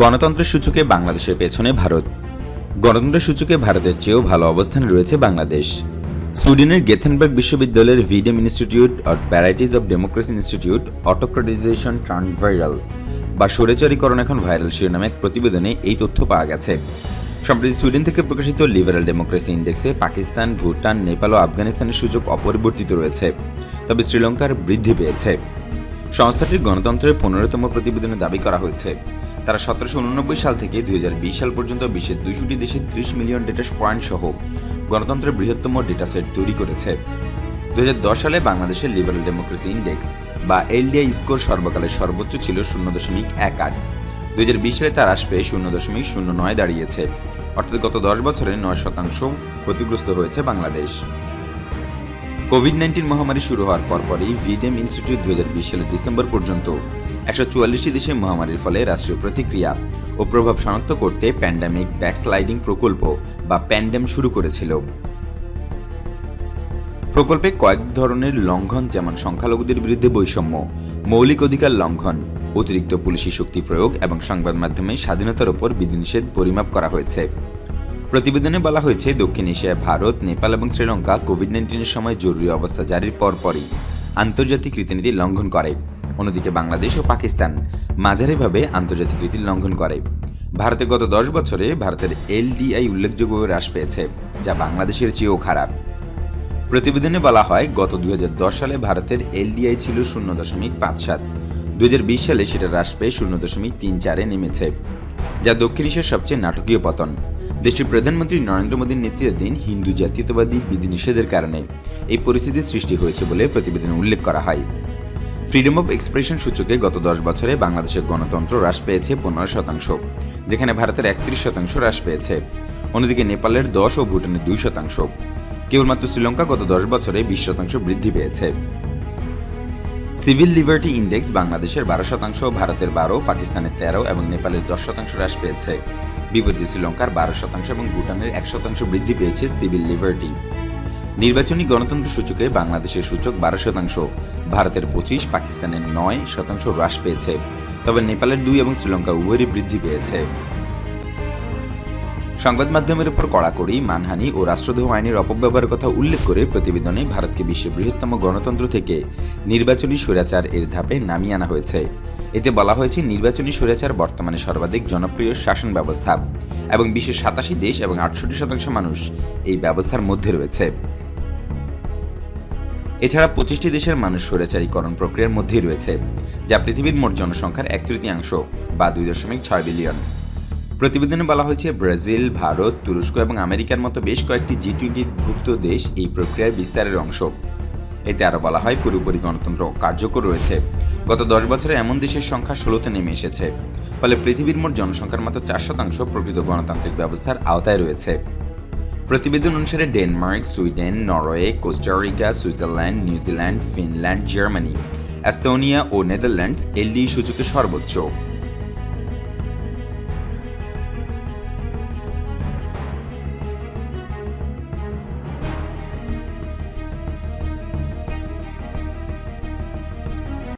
গণতন্ত্রের সূচকে বাংলাদেশের পেছনে ভারত। গণতন্ত্রের সূচকে ভারতের চেয়েও ভালো অবস্থানে রয়েছে বাংলাদেশ। সুইডেনের গেথেনবার্গ বিশ্ববিদ্যালয়ের V Dem institute or varieties of democracy institute autocratization trend viral বা স্বৈরাচারীকরণ এখন ভাইরাল শিরোনামে এক প্রতিবেদনে এই তথ্য পাওয়া গেছে। সম্প্রতি সুইডেন থেকে প্রকাশিত লিবারাল ডেমোক্রেসি ইন্ডেক্সে পাকিস্তান, ভুটান, নেপাল ও আফগানিস্তানের সূচক অপরিবর্তিত রয়েছে, তবে শ্রীলঙ্কার বৃদ্ধি পেয়েছে। সংস্থাটির গণতন্ত্রের পনেরোতম প্রতিবেদনে দাবি করা হয়েছে তারা সতেরোশো উননব্বই সাল থেকে দুই হাজার বিশ সাল পর্যন্ত বিশ্বের দুইশোটি দেশে ত্রিশ মিলিয়ন ডেটা পয়েন্ট সহ গণতন্ত্রের বৃহত্তম ডেটা সেট তৈরি করেছে। দুই সালে বাংলাদেশের লিবারেল ডেমোক্রেসি ইন্ডেক্স বা এলডিআই স্কোর সর্বকালের সর্বোচ্চ ছিল শূন্য দশমিক এক আট। দুই সালে তার আসবে শূন্য দশমিক শূন্য নয় দাঁড়িয়েছে। অর্থাৎ গত দশ বছরে নয় শতাংশ ক্ষতিগ্রস্ত হয়েছে বাংলাদেশ। কোভিড নাইন্টিন মহামারী শুরু হওয়ার পরপরই ভিডেম ইনস্টিটিউট দুই হাজার বিশ সালের ডিসেম্বর পর্যন্ত একশো চুয়াল্লিশটি দেশে মহামারীর ফলে রাষ্ট্রীয় প্রতিক্রিয়া ও প্রভাব শনাক্ত করতে প্যান্ডামিক ব্যাকস্লাইডিং প্রকল্প বা প্যান্ডেম শুরু করেছিল। প্রকল্পে কয়েক ধরনের লঙ্ঘন, যেমন সংখ্যালঘুদের বিরুদ্ধে বৈষম্য, মৌলিক অধিকার লঙ্ঘন, অতিরিক্ত পুলিশি শক্তি প্রয়োগ এবং সংবাদ মাধ্যমে স্বাধীনতার ওপর বিধিনিষেধ পরিমাপ করা হয়েছে। প্রতিবেদনে বলা হয়েছে, দক্ষিণ এশিয়ায় ভারত, নেপাল এবং শ্রীলঙ্কা কোভিড নাইন্টিনের সময় জরুরি অবস্থা জারির পরপরই আন্তর্জাতিক রীতিনীতি লঙ্ঘন করে। অন্যদিকে বাংলাদেশ ও পাকিস্তান মাঝারিভাবে আন্তর্জাতিক রীতি লঙ্ঘন করে। ভারতে গত দশ বছরে ভারতের এলডিআই উল্লেখযোগ্যভাবে হ্রাস পেয়েছে, যা বাংলাদেশের চেয়েও খারাপ। প্রতিবেদনে বলা হয়, গত দুই হাজার দশ সালে ভারতের এলডিআই ছিল শূন্য দশমিক পাঁচ সাত। দুই সালে সেটা হ্রাস পেয়ে শূন্য দশমিক তিন চারে নেমেছে, যা দক্ষিণ এশিয়ার সবচেয়ে নাটকীয় পতন। দেশটির প্রধানমন্ত্রী নরেন্দ্র মোদীর নেতৃত্বাধীন হিন্দু জাতীয়তাবাদী বিধিনিষেধের কারণে এই পরিস্থিতির সৃষ্টি হয়েছে বলে প্রতিবেদনে উল্লেখ করা হয়। ফ্রিডম অব এক্সপ্রেশন সূচকে গত দশ বছরে বাংলাদেশের গণতন্ত্র হ্রাস পেয়েছে পনেরো শতাংশ, যেখানে ভারতের একত্রিশ শতাংশ হ্রাস পেয়েছে। অন্যদিকে নেপালের দশ ও ভুটানের দুই শতাংশ। কেবলমাত্র শ্রীলঙ্কা গত দশ বছরে বিশ শতাংশ বৃদ্ধি পেয়েছে। সিভিল লিবার্টি ইন্ডেক্স বাংলাদেশের বারো শতাংশ, ভারতের বারো, পাকিস্তানের তেরো এবং নেপালের দশ শতাংশ হ্রাস পেয়েছে। বিপরীতে শ্রীলঙ্কার বারো শতাংশ এবং ভুটানের এক শতাংশ বৃদ্ধি পেয়েছে সিভিল লিবার্টি। নির্বাচনী গণতন্ত্র সূচকে বাংলাদেশের সূচক বারো শতাংশ, ভারতের পঁচিশ, পাকিস্তানের নয় শতাংশ হ্রাস পেয়েছে। তবে নেপালের দুই এবং শ্রীলঙ্কা উভয়েরই বৃদ্ধি পেয়েছে। সংবাদ মাধ্যমের উপর কড়াকড়ি, মানহানি ও রাষ্ট্রদ্রোহ আইনের অপব্যবহারের কথা উল্লেখ করে প্রতিবেদনে ভারতকে বিশ্বের বৃহত্তম গণতন্ত্র থেকে নির্বাচনী স্বৈরাচার এর ধাপে নামিয়ে আনা হয়েছে। এতে বলা হয়েছে, নির্বাচনী স্বৈরাচার বর্তমানে সর্বাধিক জনপ্রিয় শাসন ব্যবস্থা এবং বিশ্বের সাতাশি দেশ এবং আটষট্টি শতাংশ মানুষ এই ব্যবস্থার মধ্যে রয়েছে। এছাড়া পঁচিশটি দেশের মানুষ স্বৈরাচারীকরণ প্রক্রিয়ার মধ্যেই রয়েছে, যা পৃথিবীর মোট জনসংখ্যার এক তৃতীয়াংশ বা দুই দশমিক ছয় বিলিয়ন। প্রতিবেদনে বলা হয়েছে, ব্রাজিল, ভারত, তুরস্ক এবং আমেরিকার মতো বেশ কয়েকটি জি টোয়েন্টিভুক্ত দেশ এই প্রক্রিয়ার বিস্তারের অংশ। এতে আরও বলা হয়, পুরোপুরি গণতন্ত্র কার্যকর রয়েছে। গত দশ বছরে এমন দেশের সংখ্যা ষোলোতে নেমে এসেছে, ফলে পৃথিবীর মোট জনসংখ্যার মাত্র চার শতাংশ প্রকৃত গণতান্ত্রিক ব্যবস্থার আওতায় রয়েছে। প্রতিবেদন অনুসারে Denmark, Sweden, Norway Costa Rica Switzerland New Zealand Finland, Germany Estonia ও নেদারল্যান্ডস এলডি সূচকে সর্বোচ্চ।